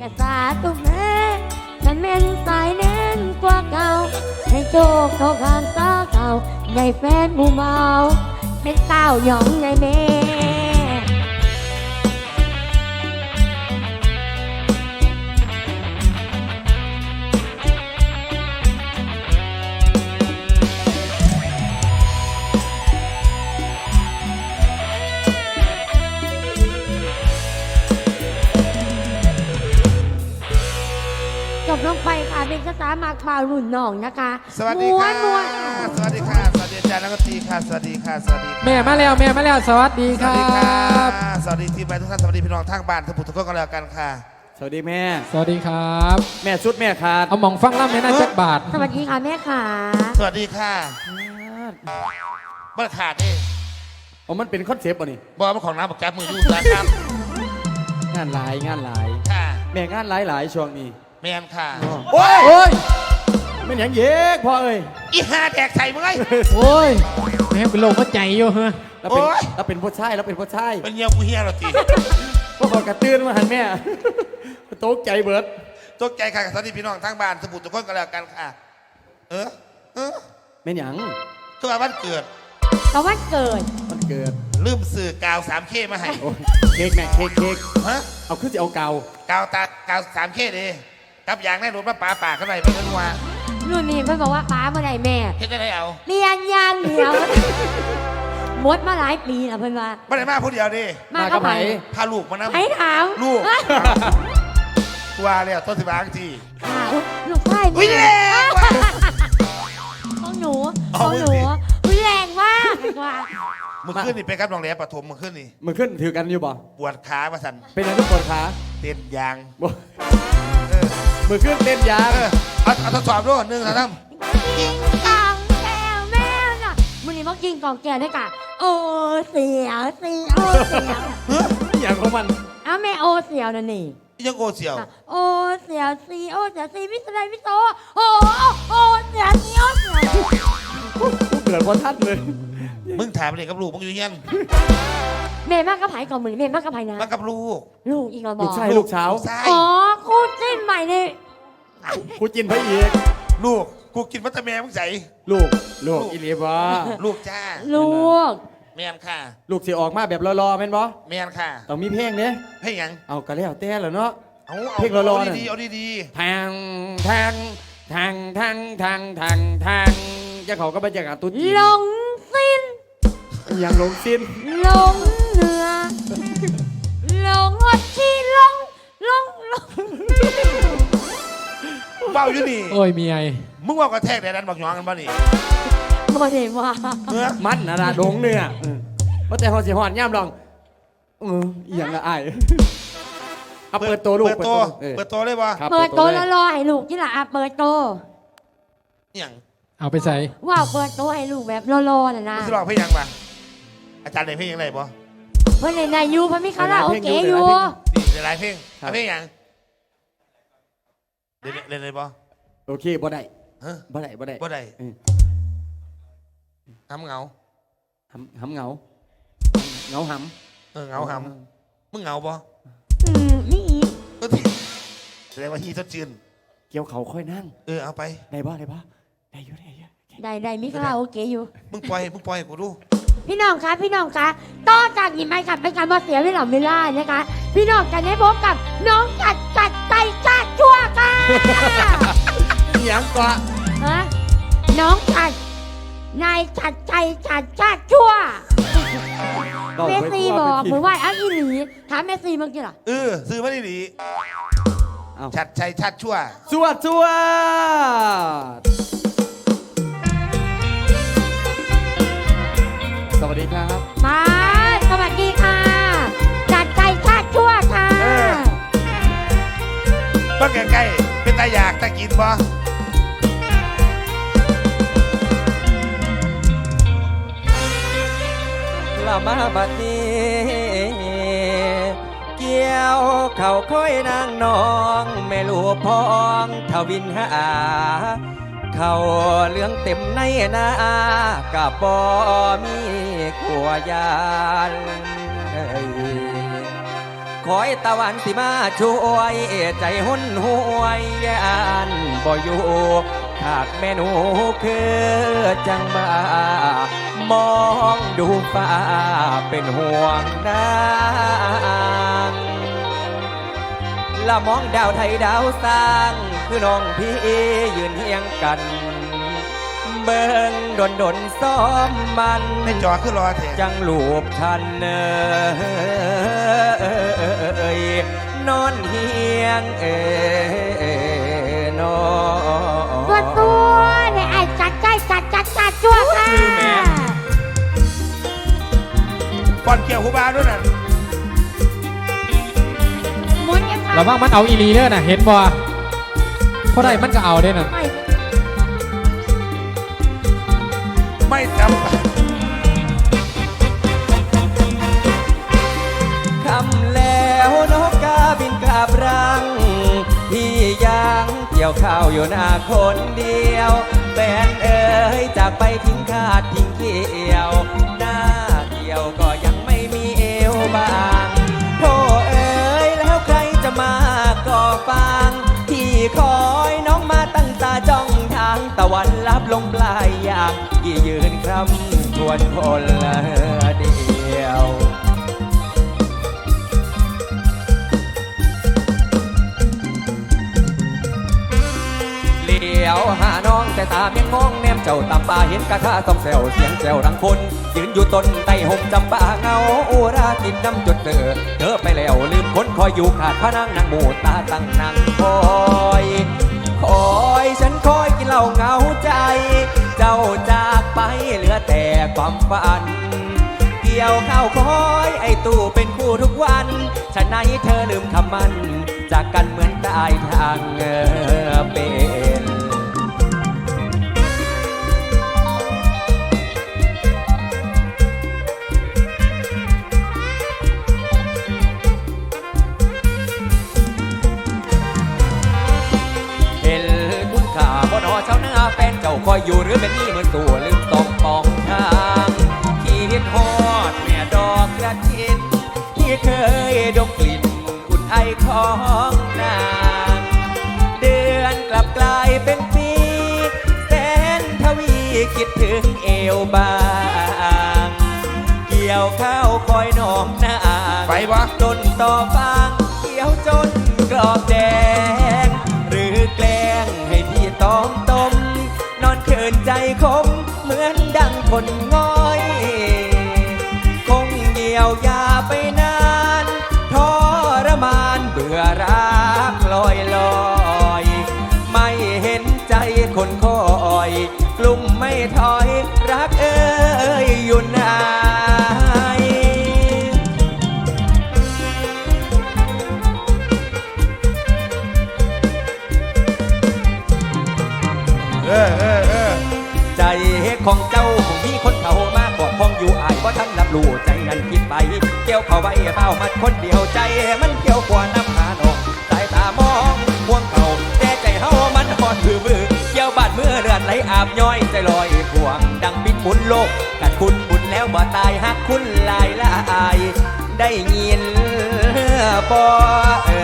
กระสาตุแม่ฉันเม่นสายแน่นกว่าเก่า ให้โชคเขาขางตาเก่าในแฟนมูเมาเป็นเต้าหยองในแม่ เป็นภาษามากมารุ่นน้องนะคะสวัสดีม้วค่ะนม้วนสวัสดีค่ะ สวัสดีอาจารย์นักดนตรีค่ะ สวัสดีค่ะ สวัสดีค่ะแม่มาแล้วแม่มาแล้วสวัสดีสควัสรัดีค่ะบ สวัสดีทีมงานทุกท่าน สวัสดีพี่น้องทางบ้านทุกผู้ทุกคนกันแล้วกันค่ะ สวัสดีแม่ สวัสดีครับ แม่ชุดแม่ขาดเอาหมองฟังล่ำแม่น่าจักบาทสวัสดีค่ะแม่ขาสวัสดีค่ะบ้านขาดนี่โอ้มันเป็นคอนเซปต์ป่ะนี่บอกว่าของน้ำบอกจับมือดูสาครับงานหลายงานหลาย ค่ะ แม่งานหลายหลายช่วงนี้ แมนค่ะ โอ้ยโอ้ยไม่นหยังเย็กพ่อเอ้ยอีห่าแดกใส่มึงไง โอ้ยแม่เป็นโรคหัวใจอยู่ฮะแล้วเป็นโอ๊ยแล้วเป็นผู้ชายแล้วเป็นผู้ชายเป็นเงี้ยวกูเฮียเราตีพวกขอกระตื้นมาหันแม่ ตกใจเบิดตกใจค่ะสวัสดีพี่น้องทางบ้านทุกผู้ทุกคนกันแล้วกันค่ะ เออเออแม่นหยังคือว่าวันเกิดตะวันเกิด มันเกิดลืมสื่อกาวสามเคมาให้โอ้ยเค้กแม่เค้กเค้กฮะเอาขึ้นจะเอาเกากาวตากาวสามเคดี กับอย่างแน่นอนว่าป่าป่าข้างในไม่รู้ว่านู่นนี่เพิ่นบอกว่าป้าเมื่อไหร่แม่ เฮ็ดจะได้เอาเรียนยางเหนียวหมดมาหลายปีแล้วเพิ่นว่า ไม่ได้มาผู้เดียวดิมาก็ไปพาลูกมานั่งไผถามลูกว่าแล้วต้นสิบางทีค่ะอุ๊ยลูกชายอุ้ยแรงว่ะของหนูเอาของหนูมือสิอุ้ยแรงมากว่ามึงขึ้นนี่ไปครับน้องแหลมปฐมมึงขึ้นนี่มึงขึ้นถือกันอยู่บ่ปวดขามาสั่นเป็นอะไรทุกคนขาเต้นยาง บ่เออมึงขึ้นเต้นยางเออเอาเอาทดสอบด้วยหนึ่งสองสามกินกองแก้วแม่น่ะมื้อนี้มากินกองแก้วด้วยกันโอ้เสียวเสียวเสียวอย่างของมันเอ้าแม่โอเสียวนั่นนี่ยังโกเสียวอะโอเสียวสีโอเสียวสีวิสไลวิโซโอโอโอเสียวสีโอเสียวกูเกิดพอทัดเลย มึงถามเลยกับลูกมึงอยู่เงี้ยแม่มากกระไผ่ก่อนมือแม่มากกระไผ่นะมากับลูก ลูกอีกแล้วบลูอกกชายลูกเช้าใช่อ๋อคู่จิ้นใหม่นี่ กูจินพระเอกลูกกูกินมัตเตอร์แมนมึงใส่ลูก ลูกอีเลียบอลูกจ้าลูก แมนค่ะ ลูกสิออกมาแบบรอๆแม่นบ่แมนค่ะต้องมีเพลงเด้ให้หยังเอากระแล้วแต่แล้วเนาะเอาเอาเพลงรอๆเอาน่ะดีๆเอาดีทางทางทางทางทางทางทางจะเขาก็บรรยากาศตุ๊ดจีนลงสิ้นยังลงสิ้นลงเหนือลงวัดที่ลงลงลงๆ เบ้าอยู่นี่ โอ้ยเมียมึงว่ากระแทกในนั้นบอกหยองกันบ้านี่โมเดลว่าเมื่อมันนะนะดงเนื้อเออเพราะแต่ฮอดสิฮอดย่ำลองเอออหย่างละอายเอาเปิดตัวลูกเปิดตัวเออเปิดตัวเลยป่ะครับเปิดโตะลแล้ยวรอให้ลูกที่ละอะเปิดโตะอย่างเอาไปใส่ว้าวเปิดโตะให้ลูกแบบรอๆน่ะนะมึงจะลองเพลงยังป่ะอาจารย์ในเพลงยังไงป่ะเพื่อนในนายยูเพื่อนมีคาราโอเกะอยู่นี่ในหลายเพลงเอาเพลงยัง เล่นเล่นเลยป่ะโอเคบ่ได้ฮะบ่ได้บ่ได้บ่ได้เออหำเหงา หำหำเหงาเหงาหเออำเหงาหำมึงเหงาป่ะอืมนี่อีกก็ที่แสดงว่าฮีทดจืนเกี่ยวเขาค่อยนั่งเออเอาไป ได้บ่ได้บ่ได้อยู่ได้อยู่ได้ได้มีคาราโอเกะอยู่ มึงปล่อยมึงปล่อยให้กูดู พี่น้องคะพี่น้องคะต่อจากนี้ไปค่ะเป็นการมาเสียเวลาเวลานะคะ พี่น้องจะได้พบกับน้องจัดจัดใจจัดชั่วค่ะอหย่างกว่าฮะน้องจัดนายจัดใจจัดจัดชั่วบอกเมไว้ซีทั่วบอกไปหรือว่าอ้าวอีหลีถามเมซีเมื่อกี้เหรอเออซื้อมาดีดีเอาชัดชัยชัดชั่วสวดสว สวัสดีครับ มาสวัสดีค่ะจัดใจจัดชั่วค่ะเออบ้านใกล้ๆเป็นตาอยากตากินป่ะละมาบัดนี้ เกี่ยวเขาค่อยนางนอง แม่ลูกพองทวินหา เขาเหลืองเต็มในนากับบ่มีกลัวยานคอยตะวันสิมาช่วยใจหุ่นห่วยยานบ่อยู่ขาดแม่นูคือจังมามองดูฟ้าเป็นห่วงนางละมองดาวไทยดาวสร้าง คือน้องพี่ยืนเฮียงกัน เบิ่งดนดนๆซ้อมมันไม่จอขึ้นรอเถอะจังลูบทันเอยนอนเฮียงเอนอตัวตัวเนี่ยไอ้จัดใจจัดจัดจัดจ้วค่ะก่อนเกี่ยวหูบาด้วยน่ะหมุนยังไงระวังมันเอาอีหลีเด้อน่ะเห็นบ่เพราะใดมันก็เอาได้น่ะ ไม่ไม่จคำแล้วนกกาบินกลับรัง พี่ยังเกี่ยวข้าวอยู่หน้าคนเดียวแฟนเอ๋ยจากไปทิ้งขาดทิ้งเกี่ยวำทวนคนละเดียวเหลียวหาน้องแต่ตามยังมองแนมเจ้าตามปาเห็นกะท่าซ่อมแซวเสียงแซวดังคน ยืนอยู่ต้นไต้ห่มจำปาเงาอุรากินน้ำจดเตือเธอไปแล้วลืมคนคอยอยู่ขาดพระนางนางหมูตาตั้งนางคอย คอยฉันคอยกินเหล้าเหงาใจ เจ้าจากไปเหลือแต่ความฝัน เกี่ยวข้าวคอยไอตู้เป็นคู่ทุกวันฉะไหนเธอลืมคำมัน จากกันเหมือนตายทางเงอเป็น คิดถึงเอวบาง เกี่ยวข้าวคอยน้องนางำไปวะ ต้นต่อฟางเขียวจนกรอบแดง หรือแกล้งให้พี่ต้อมต้ม นอนเขินใจคม เหมือนดังคนง้อย คงเหี่ยวยาไปนานทรมานเบื่อรักลอยลอย ไม่เห็นใจคนคอย มัดคนเดียวใจมันเกี่ยวกว่าน้ำหานองสายตามองห่วงเขาแต่ใจเฮามันหอนมือมือเกี่ยวบาดเมื่อเลือดไหลอาบย้อยใจลอยห่วงดังปิดหมุนโลกกัดคุณบุญแล้วบ่ตายหักคุณลายละอาย ได้ยินบ่เออ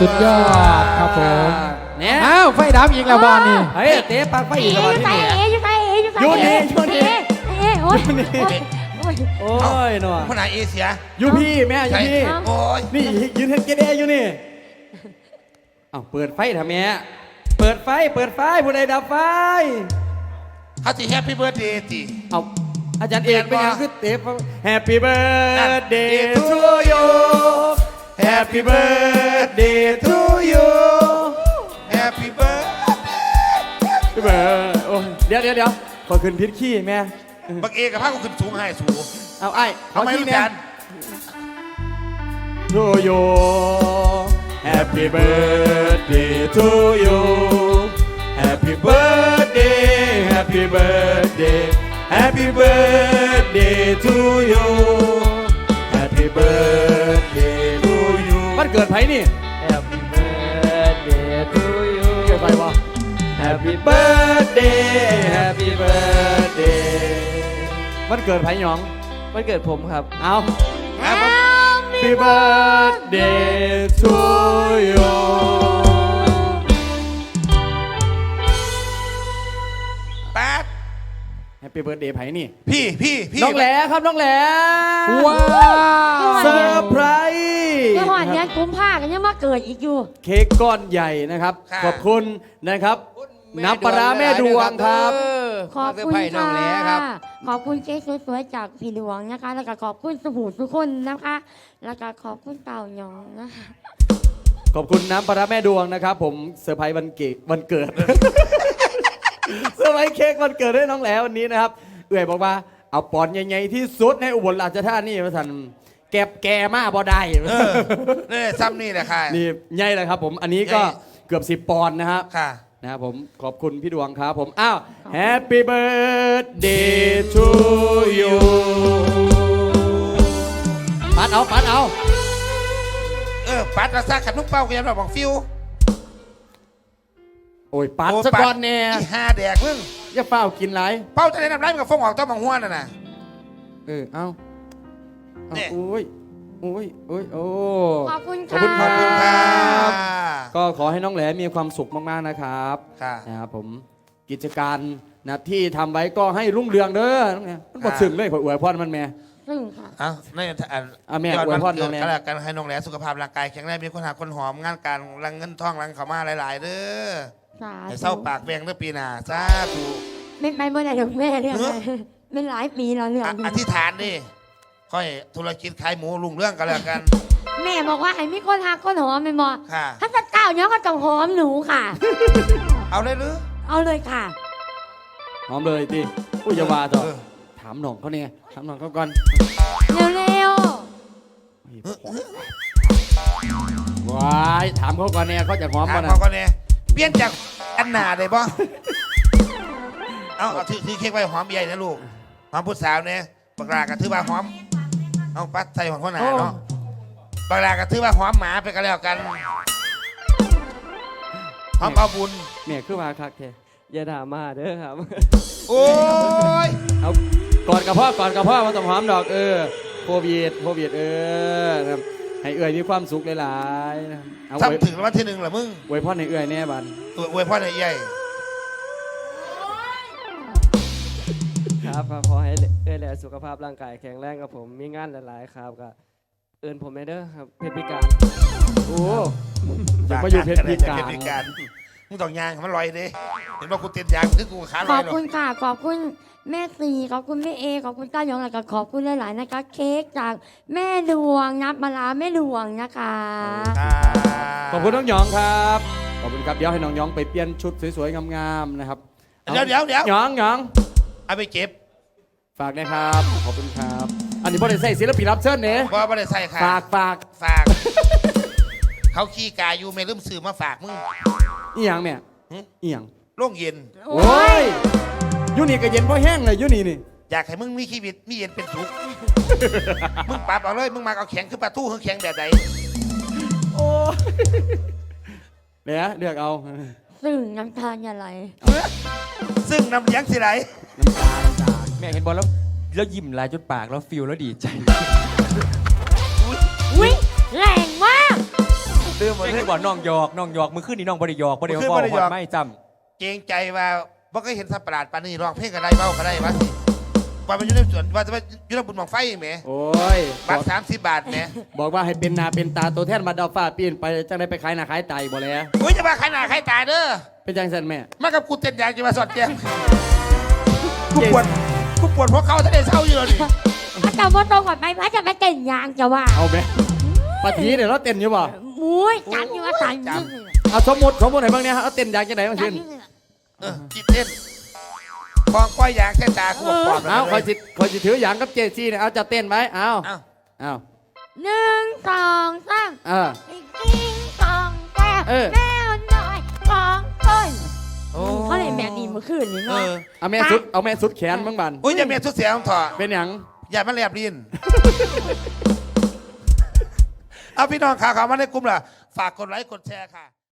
สุดๆสุดยอดครับผมเนี่ยอ้าวไฟดับอีกแล้วบ้านนี่เฮ้ยเตะปากไปเอ๋อีกแล้วอยู่วะใส่ที่นี่เอ๋อยู่ใส่เอ๋อยู่ใส่อยู่นี่อยู่นี่เอ๋โอ๊ยโอ๊ยโอ๊ยโอ้ยหนอคนไหนเอเชียอยู่พี่แม่อยู่พี่โอ้ยนี่ยืนเห็นเกเรอยู่นี่เอ้าเปิดไฟทำไมเปิดไฟเปิดไฟผู้ใดดับไฟเขาสิแฮปปี้เบิร์ดเดย์จีเอาอาจารย์เอกเป็นยังคือเตะ Happy birthday to to you Happy birthday to you แฮปปี้เบิร์ดพี่เบิร์ดโอ้ยเดี๋ยวเดี๋ยวเดี๋ยวขอขึ้นพิษขี้แม่ บักเอกกับพากูขึ้นสูงให้สูงเอาไอ้ทำไมขี้รู้แม่ จัน to you Happy birthday to you Happy birthday Happy birthday Happy birthday to you Happy birthday ผนี่ Happy birthday to you เกิดไปวะ Happy birthday Happy birthday วันเกิดไผหยอง วันเกิดผมครับ เอา Happy Happy birthday to you Happy birthday ไผนี่ พี่พี่พี่น้องแหลครับน้องแหลว้าเซอร์ไพรส์เมื่อวานเนี้ยกุมภากันยังมาเกิดอีกอยู่ เค้กก้อนใหญ่นะครับ ขอบคุณนะครับน้ำปลาร้าแม่ดวงครับ ขอบคุณค่ะขอบคุณเค้กสวยๆจากพี่ดวงนะคะ แล้วก็ขอบคุณสบู่ทุกคนนะคะ แล้วก็ขอบคุณเต่าหยองนะคะขอบคุณน้ำปลาร้าแม่ดวงนะครับ ผมเซอร์ไพรส์วันเกิดวันเกิด เซอร์ไพรส์เค้กวันเกิดให้น้องแหลวันนี้นะครับ เอื่อยบอกว่าเอาปอนใหญ่ๆที่สุดในอุบลราชธานีมาทันแก็บแกมากบ่ได้เออนี่ซ้ำนี่แหละค่ะ นี่ใหญ่เลยครับ ผมอันนี้ก็ใหญ่ เกือบ 10 ปอนด์นะครับ ค่ะ นะครับผมขอบคุณพี่ดวงครับผมอ้าว Happy birthday to you ปัดเอาปัดเอา เออ ปัดกระซักขันนุ่งเป้ากันยังแบบบอกฟิว โอ้ยปัดโสะก่อนเนี่ยอีห้าแดกมึงอย่าเฝ้ากินไรเป้าจะได้นำไรมันกับฟงออกต้องมังหัวน่ะนะเออเอาเอาเนี่ยโอ้ยโอ้ยโอ้ยโอ้ขอบคุณขอบค่ะคุณครับขอบคุณค่ะก็ขอให้น้องแหลมมีความสุขมากๆนะครับค่ะนะครับผมกิจการนะที่ทำไว้ก็ให้รุ่งเรืองเด้อน้องแหลมมันบดสึงเลยขออวยพรมันแม่ซึ่งค่ะเอ้าในอันอะแม่ยอดอวยพรวันเกิดน้องแหลมก็แล้วกันให้น้องแหลสุขภาพร่างกายแข็งแรงมีคนหาคนหอมงานการรังเงินทองรังเขามาหลาย ๆเด้อ สาให้ธุเศร้าปากแบงเด้อปีหน้าสาธุ ไม่ไปเมื่อไหร่ถึงแม่เรื่องเนอะ อะไรไม่หลายปีแล้วเรื่องอะอธิษฐานดิค่อยธุรกิจขายหมูลุงเรื่องกันแล้วกันแม่บอกว่าให้มีคนหักคนหอมไม่หมอค่ะ ถ้าจะเก้าวเนี้ยก็ต้องหอมหนูค่ะ เอาเลยหรือเอาเลยค่ะ หอมเลยทีอุ้ยอย่าว่าต่อเออถามหน่องเขาเนี่ยถามหน่องเขาก่อนเร็วว้ายถามเขาก่อนเนี่ยเขาจะหอมถาก่อมนนะเขาก็เนี่ย เปลี่ยนจากอันหนาได้ป่ะเอาเอาถือถือเค้กไว้หอมใหญ่นะลูกหอมผู้สาวเนี่ยบักลากระถือว่าหอมเอาปัดใส่ของคนหนาเนาะบักลากระถือว่าหอมหมาไปกันแล้วกันหอมเอาบุญแม่คือว่าคักแท้อย่าด่ามาเด้อครับ โอ้ยเอาก่อนกับพ่อก่อนกับพ่อมาต้องหอมดอกเออโควิดโควิดเออนะครับ ให้เอื่อยมีความสุขหลายๆนะครับเอาไว้ซ้ำถึงรางวันที่หนึ่งเหรอมึงไว้พ่อในเอื่อยแน่บันอวยอวยพ่อในใหญ่ครับก็ขอให้เอ้ยแหละสุขภาพร่างกายแข็งแรงกับผม มีงานหลาย ๆ ครับก็เอินผมเด้อครับเพชรพิการ โอ้จะมาอยู่เพชรพิกาเพชรพิการร มึงต้องยางให้มันลอยดิเห็นว่ากูเต้นยางคือกูขาๆลขออยบหรอคุณค่ะ ขอบคุณแม่สีขอบคุณแม่เอ ขอบคุณต้าหยองแล้วก็ขอบคุณหลายๆนะคะ เค้กจากแม่ดวงนับมาลาแม่ดวงนะคะ ขอบคุณน้องหยองครับ ขอบคุณครับ เดี๋ยวให้น้องหยองไปเปลี่ยนชุดสวยๆ งามๆ นะครับเดี๋ยวเดี๋ยวเดี๋ยวหยองหยองเอาไปเก็บฝากนะครับ ขอบคุณครับ อันนี้พ่อได้ใส่ศิลปินรับเชิญเนี่ยเพราะว่าไม่ได้ใส่ค่ะฝากฝาก ฝาก เขาขี้กายอยู่ไม่ลืมซื้อมาฝากมึง อีหยังเนี่ยหึ อีหยังโล่งเย็น โอ้โอ้ยยอยูนี่ก็เย็นเพราะแห้งเลยอยูนี่นี่อยากให้มึงมีชีวิตมีเย็นเป็นสุข มึงปรับเอาเลย มึงมาเอาแข็งขึ้นประตูคือแข็งแบบไหนโอ้ยเนี่ยเลือกเอาซึ่งน้ำตาอย่าไหลซึ่งน้ำเลี้ยงสิไรน้ำตาน้ำตาแม่เห็นบอลแล้วแล้วยิ้มลายจนปากแล้วฟิลแล้วดีใจ ตื่นหมดไม่เลคืยอบอกน้องหยอกน้องหยอกมือขึ้นนี่น้องบริยอกบริยอกมื้อคืนบอกบ่ได้หยอกหอดไม่จเกรงใจว่าบ่เคยเห็นสัตว์ประหลาดปานนี้ร้องเพลงกันได้เบ้ากันได้วะสิว่ามันอยู่ในสวนว่าจะว่าอยู่ในบุญหมองไฟแหมโอ้ยบบัอตกรสามสิบบาทแหมบอกว่าให้เป็นหนาเป็นตาตัวแทนมาดาวฟ้าปีนไปจังได้ไปขายหน้าขายไตบ่แล้วอุ้ยจะมาขายหน้าขายตาเด้อเป็นจังสันแม่มากับกูเต้นยางจะมาสอดแจงกูปวดกูปวดเพราะเขาทะเลเศร้าอยู่เลยถ้าจะว่าตรงกับไปพระจะไม่เต้นยางจะว่าเอาไหม ปาถีเดี๋ยวเราเต้นอยู่ป่ะอุ้ยจันอยู่ว่าสันจเอาสมมติสมมติไหนบ้างเนี่ยฮะเอาเต้นอยากจะไหนบ้างสินเออคิดเต้นฟองก้อยยางแค่ตาขวบอกปอบเอาคอยจิตคอยจิตถืออย่างกับเจซี่เนี่ยเอาจะเต้นไหมเอาเอาหนึ่งสองสามเออกิ้งสองแก้วแก้หน่อยฟองก้อยเขาเลยแม่ดีเมื่อคืนนี้เนาะเอาแม่สุดเอาแม่สุดแขนบ้างบันอุ้ยอย่าแม่สุดเสียงถอดเป็นหยังอย่ามาแลบลิ้น เอาพี่น้องข่าวข่าวมาในกลุ่มล่ะ ฝากกดไลค์กดแชร์ค่ะ